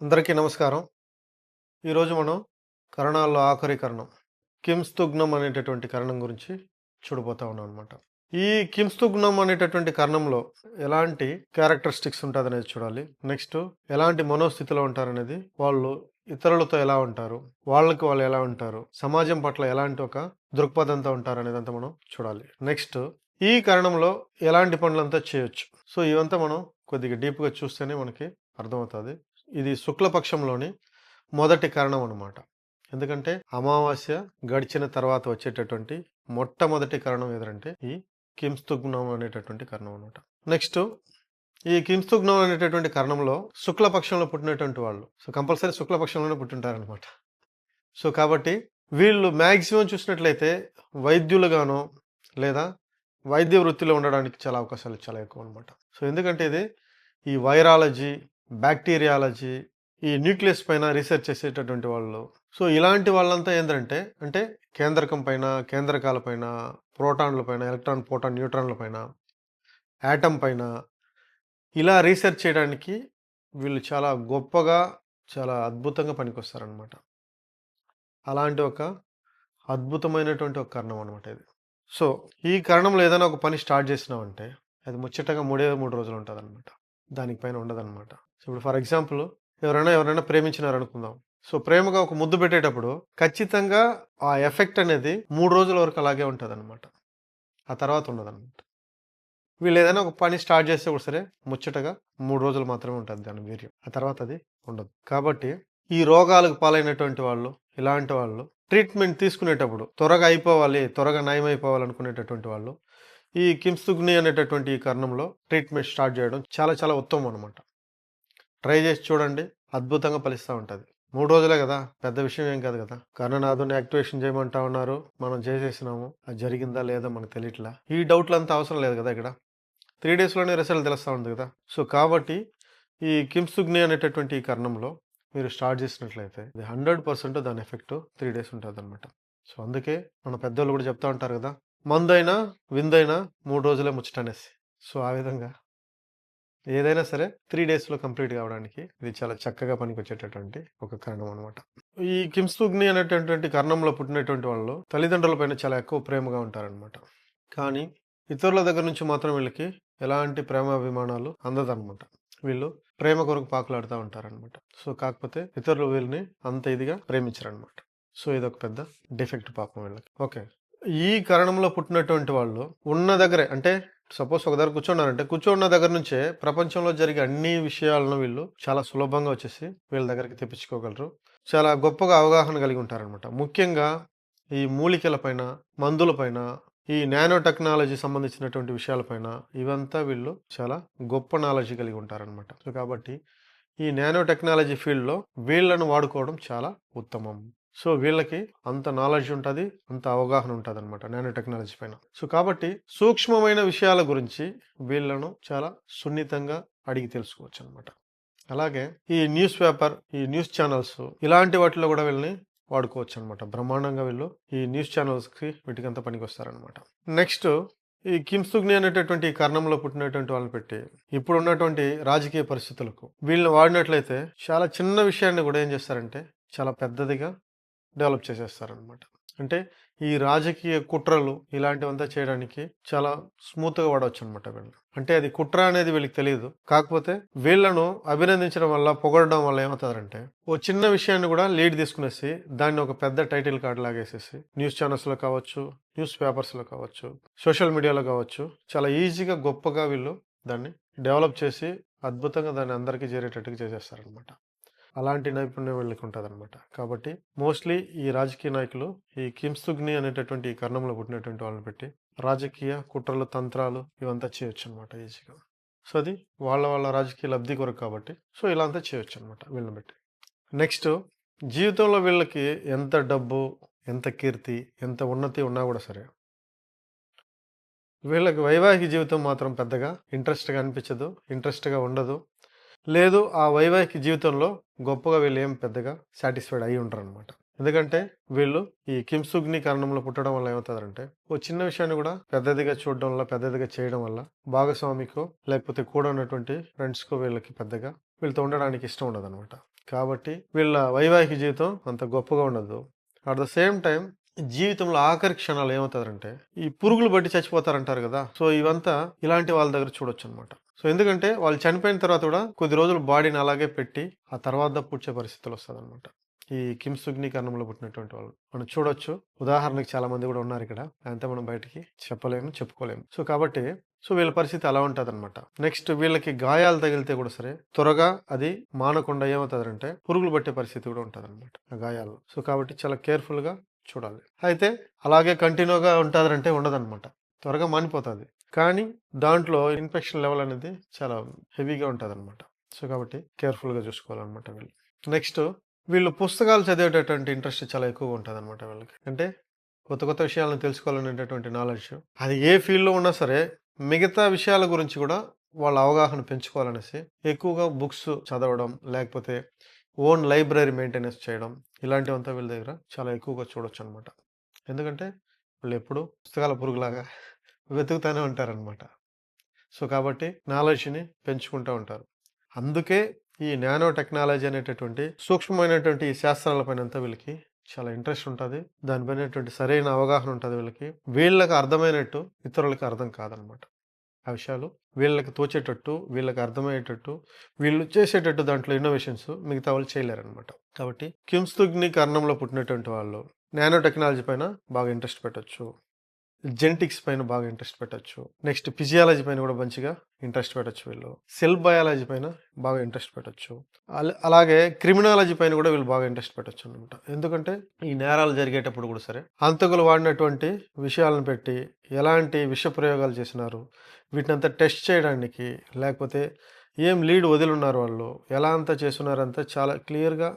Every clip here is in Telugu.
అందరికీ నమస్కారం. ఈరోజు మనం కరణాల్లో ఆఖరి కరణం కింస్తుగ్నం అనేటటువంటి కరణం గురించి చూడబోతా ఉన్నాం అనమాట ఈ కింస్తుగ్నం అనేటటువంటి కరణంలో ఎలాంటి క్యారెక్టరిస్టిక్స్ ఉంటుంది అనేది చూడాలి. నెక్స్ట్ ఎలాంటి మనోస్థితిలో ఉంటారనేది వాళ్ళు ఇతరులతో ఎలా ఉంటారు వాళ్ళకి వాళ్ళు ఎలా ఉంటారు సమాజం పట్ల ఎలాంటి ఒక దృక్పథంతో ఉంటారు అనేది అంతా మనం చూడాలి. నెక్స్ట్ ఈ కరణంలో ఎలాంటి పనులంతా చేయొచ్చు. సో ఇవంతా మనం కొద్దిగా డీప్గా చూస్తేనే మనకి అర్థమవుతుంది. ఇది శుక్లపక్షంలోని మొదటి కారణం అనమాట ఎందుకంటే అమావాస్య గడిచిన తర్వాత వచ్చేటటువంటి మొట్టమొదటి కారణం ఏదంటే ఈ కింస్తుగ్నం అనేటటువంటి కారణం అనమాట నెక్స్ట్ ఈ కింస్తుగ్నం అనేటటువంటి కారణంలో శుక్లపక్షంలో పుట్టినటువంటి వాళ్ళు సో కంపల్సరీ శుక్లపక్షంలోనే పుట్టింటారనమాట సో కాబట్టి వీళ్ళు మ్యాక్సిమం చూసినట్లయితే వైద్యులుగానో లేదా వైద్య వృత్తిలో ఉండడానికి చాలా అవకాశాలు చాలా ఎక్కువ అనమాట సో ఎందుకంటే ఇది ఈ వైరాలజీ బ్యాక్టీరియాలజీ ఈ న్యూక్లియస్ పైన రీసెర్చ్ చేసేటటువంటి వాళ్ళు. సో ఇలాంటి వాళ్ళంతా ఏంటంటే అంటే కేంద్రకం పైన కేంద్రకాల పైన ప్రోటాన్ల పైన ఎలక్ట్రాన్ ప్రోటాన్ న్యూట్రాన్ల పైన యాటమ్ పైన ఇలా రీసెర్చ్ చేయడానికి వీళ్ళు చాలా గొప్పగా చాలా అద్భుతంగా పనికొస్తారనమాట అలాంటి ఒక అద్భుతమైనటువంటి ఒక కారణం అనమాట ఇది. సో ఈ కారణంలో ఏదైనా ఒక పని స్టార్ట్ చేసినామంటే అది ముచ్చటగా మూడే మూడు రోజులు ఉంటుంది అనమాట దానిపైన ఉండదన్నమాట. సో ఇప్పుడు ఫర్ ఎగ్జాంపుల్ ఎవరైనా ఎవరైనా ప్రేమించినారు అనుకుందాం సో ప్రేమగా ఒక ముద్దు పెట్టేటప్పుడు ఖచ్చితంగా ఆ ఎఫెక్ట్ అనేది మూడు రోజుల వరకు అలాగే ఉంటుంది అనమాట ఆ తర్వాత ఉండదన్నమాట. వీళ్ళు ఏదైనా ఒక పని స్టార్ట్ చేస్తే కూడా సరే ముచ్చటగా మూడు రోజులు మాత్రమే ఉంటుంది దాని వీర్యం. ఆ తర్వాత అది ఉండదు. కాబట్టి ఈ రోగాలకు పాలైనటువంటి వాళ్ళు ఇలాంటి వాళ్ళు ట్రీట్మెంట్ తీసుకునేటప్పుడు త్వరగా అయిపోవాలి త్వరగా నయం అయిపోవాలి అనుకునేటటువంటి వాళ్ళు ఈ కిమ్స్తుగ్ని అనేటటువంటి ఈ కారణంలో ట్రీట్మెంట్ స్టార్ట్ చేయడం చాలా చాలా ఉత్తమం అనమాట ట్రై చేసి చూడండి. అద్భుతంగా ఫలిస్తూ ఉంటుంది. మూడు రోజులే కదా? పెద్ద విషయం ఏం కాదు కదా? కర్ణనాథుని యాక్టివేషన్ చేయమంటా ఉన్నారు. మనం చేసేసినాము. అది జరిగిందా లేదా మనకు తెలియట్లా ఈ డౌట్లంతా అవసరం లేదు కదా ఇక్కడ? త్రీ డేస్లోనే రిజల్ట్ తెలుస్తూ ఉంది కదా? సో కాబట్టి ఈ కిమ్సుగ్ని అనేటటువంటి ఈ కర్ణంలో మీరు స్టార్ట్ చేసినట్లయితే ఇది హండ్రెడ్ పర్సెంట్ దాని ఎఫెక్ట్ త్రీ డేస్ ఉంటుంది అనమాట సో అందుకే మన పెద్దోళ్ళు కూడా చెప్తా ఉంటారు కదా? మందైనా విందైనా మూడు రోజులే ముచ్చటనేసి. సో ఆ విధంగా ఏదైనా సరే త్రీ డేస్లో కంప్లీట్ కావడానికి ఇది చాలా చక్కగా పనికొచ్చేటటువంటి ఒక కారణం అనమాట ఈ కింస్తుగ్ని అనేటటువంటి కర్ణంలో పుట్టినటువంటి వాళ్ళు తల్లిదండ్రుల పైన చాలా ఎక్కువ ప్రేమగా ఉంటారనమాట కానీ ఇతరుల దగ్గర నుంచి మాత్రం వీళ్ళకి ఎలాంటి ప్రేమాభిమానాలు అందదన్నమాట. వీళ్ళు ప్రేమ కొరకు పాకులాడుతూ ఉంటారనమాట సో కాకపోతే ఇతరులు వీళ్ళని అంత ఇదిగా ప్రేమించరనమాట సో ఇది ఒక పెద్ద డిఫెక్ట్ పాపం వీళ్ళకి. ఓకే. ఈ కారణంలో పుట్టినటువంటి వాళ్ళు ఉన్న దగ్గరే అంటే సపోజ్ ఒక దగ్గర కూర్చున్నారంటే కూర్చున్న దగ్గర నుంచే ప్రపంచంలో జరిగే అన్ని విషయాలను వీళ్ళు చాలా సులభంగా వచ్చేసి వీళ్ళ దగ్గరికి తెప్పించుకోగలరు. చాలా గొప్పగా అవగాహన కలిగి ఉంటారనమాట ముఖ్యంగా ఈ మూలికల పైన మందుల పైన ఈ నానో టెక్నాలజీ సంబంధించినటువంటి విషయాలపైన ఇవంతా వీళ్ళు చాలా గొప్ప నాలెడ్జ్ కలిగి ఉంటారనమాట సో కాబట్టి ఈ నానో టెక్నాలజీ ఫీల్డ్లో వీళ్ళను వాడుకోవడం చాలా ఉత్తమం. సో వీళ్ళకి అంత నాలెడ్జ్ ఉంటుంది అంత అవగాహన ఉంటుంది అనమాట నానో టెక్నాలజీ పైన. సో కాబట్టి సూక్ష్మమైన విషయాల గురించి వీళ్ళను చాలా సున్నితంగా అడిగి తెలుసుకోవచ్చు అనమాట అలాగే ఈ న్యూస్ పేపర్ ఈ న్యూస్ ఛానల్స్ ఇలాంటి వాటిలో కూడా వీళ్ళని వాడుకోవచ్చు అనమాట బ్రహ్మాండంగా వీళ్ళు ఈ న్యూస్ ఛానల్స్కి వీటికంతా పనికి వస్తారనమాట నెక్స్ట్ ఈ కిమ్సుగ్ని అనేటటువంటి కర్ణంలో పుట్టినటువంటి వాళ్ళని పెట్టి ఇప్పుడు ఉన్నటువంటి రాజకీయ పరిస్థితులకు వీళ్ళని వాడినట్లయితే చాలా చిన్న విషయాన్ని కూడా ఏం చేస్తారంటే చాలా పెద్దదిగా డెవలప్ చేసేస్తారనమాట. అంటే ఈ రాజకీయ కుట్రలు ఇలాంటివంతా చేయడానికి చాలా స్మూత్గా వాడవచ్చు అనమాట వీళ్ళు అంటే అది కుట్ర అనేది వీళ్ళకి తెలియదు కాకపోతే వీళ్ళను అభినందించడం వల్ల పొగడడం వల్ల ఏమవుతారంటే ఓ చిన్న విషయాన్ని కూడా లీడ్ తీసుకునేసి దాన్ని ఒక పెద్ద టైటిల్ కార్డు లాగేసేసి న్యూస్ ఛానల్స్లో కావచ్చు న్యూస్ పేపర్స్లో కావచ్చు సోషల్ మీడియాలో కావచ్చు చాలా ఈజీగా గొప్పగా వీళ్ళు దాన్ని డెవలప్ చేసి అద్భుతంగా దాన్ని అందరికీ చేరేటట్టుగా చేసేస్తారనమాట. అలాంటి నైపుణ్యం వీళ్ళకి ఉంటుంది అనమాట కాబట్టి మోస్ట్లీ ఈ రాజకీయ నాయకులు ఈ కిమ్స్తుగ్ని అనేటటువంటి ఈ కర్ణంలో పుట్టినటువంటి వాళ్ళని పెట్టి రాజకీయ కుట్రలు తంత్రాలు ఇవంతా చేయొచ్చు అనమాట ఈజీగా. సో అది వాళ్ళ వాళ్ళ రాజకీయ లబ్ధి కొరకు కాబట్టి సో ఇలా అంతా చేయొచ్చు అనమాట వీళ్ళని పెట్టి. నెక్స్ట్ జీవితంలో వీళ్ళకి ఎంత డబ్బు ఎంత కీర్తి ఎంత ఉన్నతి ఉన్నా కూడా సరే వీళ్ళకి వైవాహిక జీవితం మాత్రం పెద్దగా ఇంట్రెస్ట్గా అనిపించదు ఇంట్రెస్ట్గా ఉండదు. లేదు ఆ వైవాహిక జీవితంలో గొప్పగా వీళ్ళు ఏం పెద్దగా సాటిస్ఫైడ్ అయి ఉంటారు అనమాట ఎందుకంటే వీళ్ళు ఈ కింసుగ్ని కారణంలో పుట్టడం వల్ల ఏమవుతుందంటే ఓ చిన్న విషయాన్ని కూడా పెద్దదిగా చూడడం వల్ల పెద్దదిగా చేయడం వల్ల భాగస్వామికో లేకపోతే కూడా ఉన్నటువంటి ఫ్రెండ్స్కో వీళ్ళకి పెద్దగా వీళ్ళతో ఉండడానికి ఇష్టం ఉండదు అనమాట కాబట్టి వీళ్ళ వైవాహిక జీవితం అంత గొప్పగా ఉండదు. అట్ ద సేమ్ టైం జీవితంలో ఆఖరి క్షణాలు ఏమవుతారంటే ఈ పురుగులు బట్టి చచ్చిపోతారంటారు కదా. సో ఇవంతా ఇలాంటి వాళ్ళ దగ్గర చూడొచ్చు అనమాట సో ఎందుకంటే వాళ్ళు చనిపోయిన తర్వాత కూడా కొద్ది రోజులు బాడీని అలాగే పెట్టి ఆ తర్వాత పూడ్చే పరిస్థితులు వస్తుంది అనమాట ఈ కింసుగ్నీకరణంలో పుట్టినటువంటి వాళ్ళు. మనం చూడొచ్చు. ఉదాహరణకి చాలా మంది కూడా ఉన్నారు ఇక్కడ. అంతే మనం బయటికి చెప్పలేము చెప్పుకోలేము. సో కాబట్టి సో వీళ్ళ పరిస్థితి అలా ఉంటుంది అనమాట నెక్స్ట్ వీళ్ళకి గాయాలు తగిలితే కూడా సరే త్వరగా అది మానకుండా ఏమవుతుందంటే పురుగులు పట్టే పరిస్థితి కూడా ఉంటుంది అనమాట ఆ గాయాలు సో కాబట్టి చాలా కేర్ఫుల్గా చూడాలి. అయితే అలాగే కంటిన్యూగా ఉంటుందంటే ఉండదన్నమాట. త్వరగా మానిపోతుంది. కానీ దాంట్లో ఇన్ఫెక్షన్ లెవెల్ అనేది చాలా హెవీగా ఉంటుంది అనమాట సో కాబట్టి కేర్ఫుల్గా చూసుకోవాలన్నమాట వీళ్ళు. నెక్స్ట్ వీళ్ళు పుస్తకాలు చదివేటటువంటి ఇంట్రెస్ట్ చాలా ఎక్కువగా ఉంటుంది అనమాట వీళ్ళకి. అంటే కొత్త కొత్త విషయాలను తెలుసుకోవాలనేటటువంటి నాలెడ్జ్. అది ఏ ఫీల్డ్లో ఉన్నా సరే మిగతా విషయాల గురించి కూడా వాళ్ళ అవగాహన పెంచుకోవాలనేసి ఎక్కువగా బుక్స్ చదవడం లేకపోతే ఓన్ లైబ్రరీ మెయింటెనెన్స్ చేయడం ఇలాంటివంతా వీళ్ళ దగ్గర చాలా ఎక్కువగా చూడొచ్చు అనమాట ఎందుకంటే వాళ్ళు ఎప్పుడు పుస్తకాల పురుగులాగా వెతుకుతూనే ఉంటారనమాట. సో కాబట్టి నాలెడ్జ్ని పెంచుకుంటూ ఉంటారు. అందుకే ఈ నానో టెక్నాలజీ అనేటటువంటి సూక్ష్మమైనటువంటి ఈ శాస్త్రాలపైన అంతా వీళ్ళకి చాలా ఇంట్రెస్ట్ ఉంటుంది. దానిపైనటువంటి సరైన అవగాహన ఉంటుంది వీళ్ళకి. వీళ్ళకి అర్థమైనట్టు ఇతరులకి అర్థం కాదనమాట. ఆ విషయాలు. వీళ్ళకి తోచేటట్టు వీళ్ళకి అర్థమయ్యేటట్టు వీళ్ళు చేసేటట్టు దాంట్లో ఇన్నోవేషన్స్ మిగతా వాళ్ళు చేయలేరనమాట కాబట్టి కిమ్స్తుగ్ని కర్ణంలో పుట్టినటువంటి వాళ్ళు నానో టెక్నాలజీ పైన బాగా ఇంట్రెస్ట్ పెట్టొచ్చు. జెనెటిక్స్ పైన బాగా ఇంట్రెస్ట్ పెట్టొచ్చు. నెక్స్ట్ ఫిజియాలజీ పైన కూడా మంచిగా ఇంట్రెస్ట్ పెట్టచ్చు వీళ్ళు. సెల్ బయాలజీ పైన బాగా ఇంట్రెస్ట్ పెట్టొచ్చు. అలాగే క్రిమినాలజీ పైన కూడా వీళ్ళు బాగా ఇంట్రెస్ట్ పెట్టొచ్చు అనమాట ఎందుకంటే ఈ నేరాలు జరిగేటప్పుడు కూడా సరే హంతకులు వాడినటువంటి విషయాలను పెట్టి ఎలాంటి విష ప్రయోగాలు చేసినారు వీటినంతా టెస్ట్ చేయడానికి లేకపోతే ఏం లీడ్ వదిలిన్నారు వాళ్ళు? ఎలా అంతా చేస్తున్నారంతా చాలా క్లియర్గా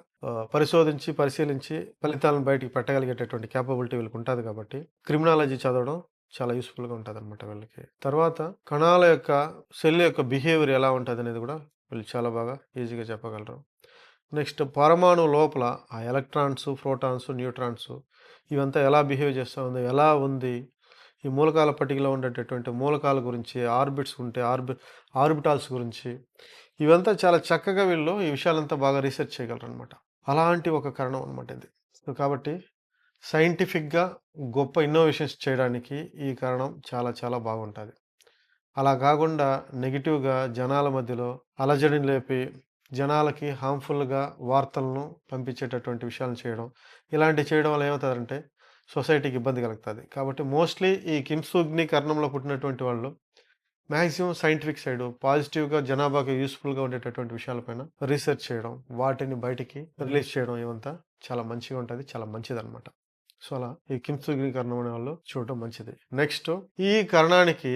పరిశోధించి పరిశీలించి ఫలితాలను బయటికి పెట్టగలిగేటటువంటి క్యాపబిలిటీ వీళ్ళకి ఉంటుంది కాబట్టి క్రిమినాలజీ చదవడం చాలా యూస్ఫుల్గా ఉంటుంది అనమాట వీళ్ళకి. తర్వాత కణాల యొక్క సెల్ యొక్క బిహేవియర్ ఎలా ఉంటుంది అనేది కూడా వీళ్ళు చాలా బాగా ఈజీగా చెప్పగలరు. నెక్స్ట్ పరమాణు లోపల ఆ ఎలక్ట్రాన్స్ ప్రోటాన్స్ న్యూట్రాన్స్ ఇవంతా ఎలా బిహేవ్ చేస్తూ ఉంది ఎలా ఉంది ఈ మూలకాల పట్టికలో ఉండేటటువంటి మూలకాల గురించి ఆర్బిట్స్ ఉంటే ఆర్బి ఆర్బిటాల్స్ గురించి ఇవంతా చాలా చక్కగా వీళ్ళు ఈ విషయాలంతా బాగా రీసెర్చ్ చేయగలరు అనమాట అలాంటి ఒక కారణం అనమాట ఇది. సో కాబట్టి సైంటిఫిక్గా గొప్ప ఇన్నోవేషన్స్ చేయడానికి ఈ కారణం చాలా చాలా బాగుంటుంది. అలా కాకుండా నెగిటివ్గా జనాల మధ్యలో అలజడిని లేపి జనాలకి హార్మ్ఫుల్గా వార్తలను పంపించేటటువంటి విషయాలను చేయడం ఇలాంటివి చేయడం వల్ల ఏమవుతుందంటే సొసైటీకి ఇబ్బంది కలుగుతుంది. కాబట్టి మోస్ట్లీ ఈ కిమ్సుగ్ని కర్ణంలో పుట్టినటువంటి వాళ్ళు మ్యాక్సిమం సైంటిఫిక్ సైడ్ పాజిటివ్గా జనాభాకి యూస్ఫుల్గా ఉండేటటువంటి విషయాలపైన రీసెర్చ్ చేయడం వాటిని బయటికి రిలీజ్ చేయడం ఇవంతా చాలా మంచిగా ఉంటుంది చాలా మంచిది అనమాట సో అలా ఈ కింసుగ్ని కర్ణం అనే వాళ్ళు చూడటం మంచిది. నెక్స్ట్ ఈ కర్ణానికి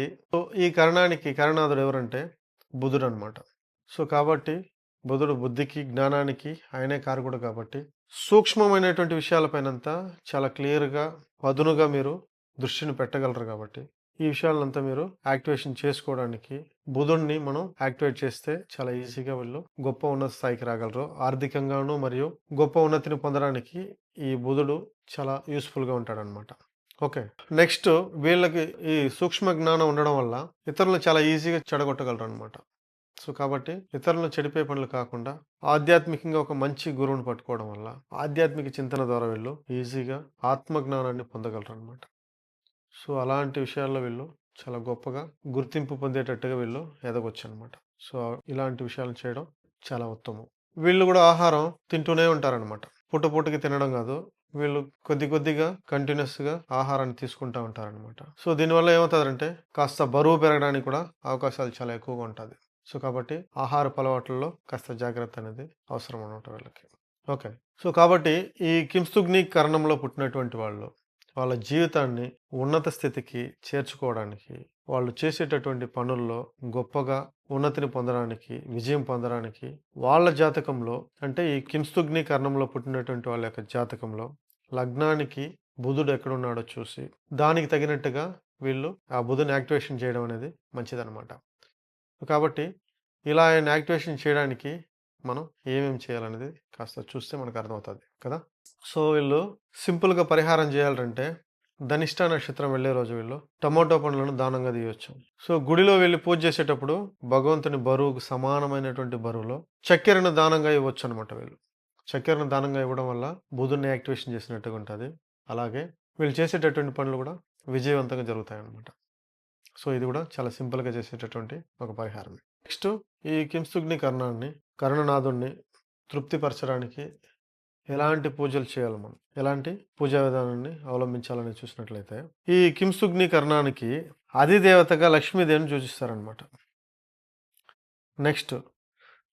ఈ కర్ణానికి కరణాథుడు ఎవరంటే బుధుడు అనమాట సో కాబట్టి బుధుడు బుద్ధికి జ్ఞానానికి ఆయనే కారకుడు కాబట్టి సూక్ష్మమైనటువంటి విషయాలపైనంతా చాలా క్లియర్గా పదునుగా మీరు దృష్టిని పెట్టగలరు కాబట్టి ఈ విషయాలంతా మీరు యాక్టివేషన్ చేసుకోవడానికి బుధుడిని మనం యాక్టివేట్ చేస్తే చాలా ఈజీగా వీళ్ళు గొప్ప ఉన్నత స్థాయికి రాగలరు. ఆర్థికంగాను మరియు గొప్ప ఉన్నతిని పొందడానికి ఈ బుధుడు చాలా యూస్ఫుల్గా ఉంటాడనమాట. ఓకే. నెక్స్ట్ వీళ్ళకి ఈ సూక్ష్మ జ్ఞానం ఉండడం వల్ల ఇతరులను చాలా ఈజీగా చెడగొట్టగలరు అనమాట సో కాబట్టి ఇతరులను చెడిపే పనులు కాకుండా ఆధ్యాత్మికంగా ఒక మంచి గురువుని పట్టుకోవడం వల్ల ఆధ్యాత్మిక చింతన ద్వారా వీళ్ళు ఈజీగా ఆత్మజ్ఞానాన్ని పొందగలరు అనమాట సో అలాంటి విషయాల్లో వీళ్ళు చాలా గొప్పగా గుర్తింపు పొందేటట్టుగా వీళ్ళు ఎదగొచ్చు అనమాట సో ఇలాంటి విషయాలు చేయడం చాలా ఉత్తమం. వీళ్ళు కూడా ఆహారం తింటూనే ఉంటారనమాట పూట పూటకి తినడం కాదు వీళ్ళు కొద్ది కొద్దిగా కంటిన్యూస్గా ఆహారాన్ని తీసుకుంటూ ఉంటారనమాట సో దీనివల్ల ఏమవుతుందంటే కాస్త బరువు పెరగడానికి కూడా అవకాశాలు చాలా ఎక్కువగా ఉంటుంది. సో కాబట్టి ఆహార అలవాట్లలో కాస్త జాగ్రత్త అనేది అవసరం అనమాట వీళ్ళకి. ఓకే. సో కాబట్టి ఈ కింస్తుగ్ని కరణంలో పుట్టినటువంటి వాళ్ళు వాళ్ళ జీవితాన్ని ఉన్నత స్థితికి చేర్చుకోవడానికి వాళ్ళు చేసేటటువంటి పనుల్లో గొప్పగా ఉన్నతిని పొందడానికి విజయం పొందడానికి వాళ్ళ జాతకంలో అంటే ఈ కింస్తుగ్ని కర్ణంలో పుట్టినటువంటి వాళ్ళ యొక్క జాతకంలో లగ్నానికి బుధుడు ఎక్కడున్నాడో చూసి దానికి తగినట్టుగా వీళ్ళు ఆ బుధుని యాక్టివేషన్ చేయడం అనేది మంచిదన్నమాట. కాబట్టి ఇలా ఆయన యాక్టివేషన్ చేయడానికి మనం ఏమేమి చేయాలనేది కాస్త చూస్తే మనకు అర్థమవుతుంది కదా? సో వీళ్ళు సింపుల్గా పరిహారం చేయాలంటే ధనిష్ట నక్షత్రం వెళ్ళే రోజు వీళ్ళు టమాటో పండ్లను దానంగా తీయవచ్చు సో గుడిలో వెళ్ళి పూజ చేసేటప్పుడు భగవంతుని బరువుకు సమానమైనటువంటి బరువులో చక్కెరను దానంగా ఇవ్వచ్చు అనమాట వీళ్ళు. చక్కెరను దానంగా ఇవ్వడం వల్ల బుధుని యాక్టివేషన్ చేసినట్టుగా ఉంటుంది. అలాగే వీళ్ళు చేసేటటువంటి పనులు కూడా విజయవంతంగా జరుగుతాయన్నమాట. సో ఇది కూడా చాలా సింపుల్గా చేసేటటువంటి ఒక పరిహారం నెక్స్ట్ ఈ కింసుగ్ని కర్ణాన్ని కర్ణనాథుణ్ణి తృప్తిపరచడానికి ఎలాంటి పూజలు చేయాలి మనం? ఎలాంటి పూజా విధానాన్ని అవలంబించాలని చూసినట్లయితే ఈ కింసుగ్ని కర్ణానికి అధిదేవతగా లక్ష్మీదేవిని సూచిస్తారనమాట నెక్స్ట్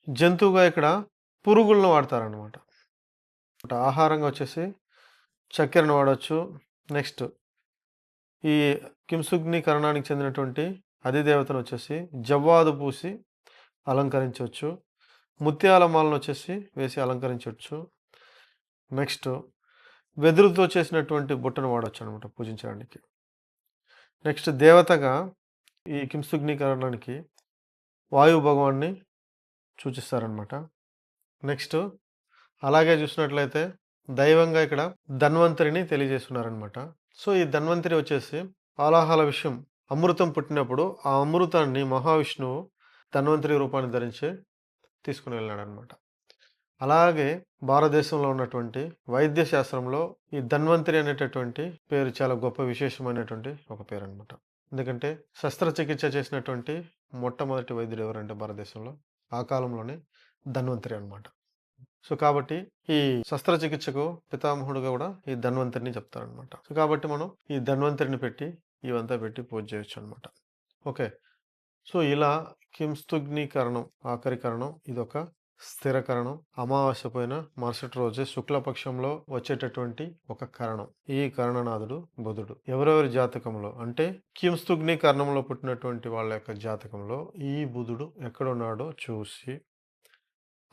జంతువుగా ఇక్కడ పురుగులను వాడతారనమాట ఆహారంగా వచ్చేసి చక్కెరను వాడవచ్చు నెక్స్ట్ ఈ కింసుగ్ని కరణానికి చెందినటువంటి అధిదేవతను వచ్చేసి జవ్వాదు పూసి అలంకరించవచ్చు. ముత్యాల మాలను వచ్చేసి వేసి అలంకరించవచ్చు. నెక్స్ట్ వెదురుతో చేసినటువంటి బుట్టను వాడచ్చు అనమాట పూజించడానికి. నెక్స్ట్ దేవతగా ఈ కింసుగ్నీకరణానికి వాయు భగవాన్ని సూచిస్తారనమాట. నెక్స్ట్ అలాగే చూసినట్లయితే దైవంగా ఇక్కడ ధన్వంతరిని తెలియజేస్తున్నారనమాట. సో ఈ ధన్వంతరి వచ్చేసి ఆలాహల విషయం. అమృతం పుట్టినప్పుడు ఆ అమృతాన్ని మహావిష్ణువు ధన్వంతరి రూపాన్ని ధరించి తీసుకుని వెళ్ళాడు అనమాట అలాగే భారతదేశంలో ఉన్నటువంటి వైద్య శాస్త్రంలో ఈ ధన్వంతరి అనేటటువంటి పేరు చాలా గొప్ప విశేషమైనటువంటి ఒక పేరు అనమాట ఎందుకంటే శస్త్రచికిత్స చేసినటువంటి మొట్టమొదటి వైద్యుడు ఎవరంటే భారతదేశంలో ఆ కాలంలోనే ధన్వంతరి అనమాట సో కాబట్టి ఈ శస్త్రచికిత్సకు పితామహుడుగా కూడా ఈ ధన్వంతరిని చెప్తారనమాట సో కాబట్టి మనం ఈ ధన్వంతరిని పెట్టి ఇవంతా పెట్టి పూజ చేయొచ్చు అనమాట ఓకే. సో ఇలా కింస్తుగ్నీకరణం ఆఖరికరణం ఇదొక స్థిరకరణం అమావాస్య పోయిన మరుసటి రోజే శుక్లపక్షంలో వచ్చేటటువంటి ఒక కరణం. ఈ కరణనాథుడు బుధుడు. ఎవరెవరి జాతకంలో? అంటే కింస్తుగ్ని కరణంలో పుట్టినటువంటి వాళ్ళ యొక్క జాతకంలో ఈ బుధుడు ఎక్కడున్నాడో చూసి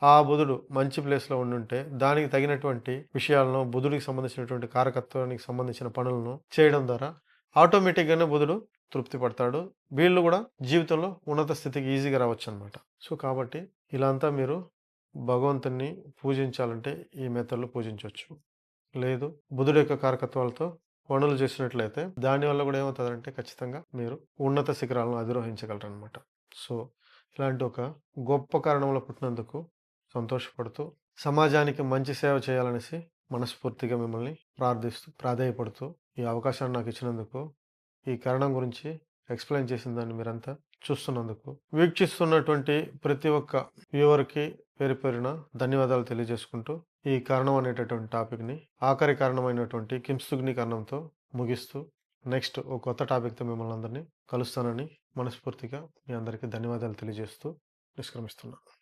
ఆ బుధుడు మంచి ప్లేస్లో ఉండుంటే దానికి తగినటువంటి విషయాలను బుధుడికి సంబంధించినటువంటి కారకత్వానికి సంబంధించిన పనులను చేయడం ద్వారా ఆటోమేటిక్గానే బుధుడు తృప్తి పడతాడు. వీళ్ళు కూడా జీవితంలో ఉన్నత స్థితికి ఈజీగా రావచ్చు అనమాట సో కాబట్టి ఇలా అంతా మీరు భగవంతుని పూజించాలంటే ఈ మెథడ్లో పూజించవచ్చు. లేదు బుధుడు యొక్క కారకత్వాలతో పనులు చేసినట్లయితే దానివల్ల కూడా ఏమవుతుందంటే ఖచ్చితంగా మీరు ఉన్నత శిఖరాలను అధిరోహించగలరు అనమాట సో ఇలాంటి ఒక గొప్ప కారణంలో పుట్టినందుకు సంతోషపడుతూ సమాజానికి మంచి సేవ చేయాలనేసి మనస్ఫూర్తిగా మిమ్మల్ని ప్రార్థిస్తూ ప్రాధాయపడుతూ ఈ అవకాశాన్ని నాకు ఇచ్చినందుకు ఈ కారణం గురించి ఎక్స్ప్లెయిన్ చేసిన దాన్ని మీరంతా చూస్తున్నందుకు వీక్షిస్తున్నటువంటి ప్రతి ఒక్క వ్యూవర్కి పేరు పేరున ధన్యవాదాలు తెలియజేసుకుంటూ ఈ కారణం అనేటటువంటి టాపిక్ని ఆఖరి కారణమైనటువంటి కింసుగ్ని కారణంతో ముగిస్తూ నెక్స్ట్ ఒక కొత్త టాపిక్తో మిమ్మల్ని అందరినీ కలుస్తానని మనస్ఫూర్తిగా మీ అందరికీ ధన్యవాదాలు తెలియజేస్తూ నిష్క్రమిస్తున్నాను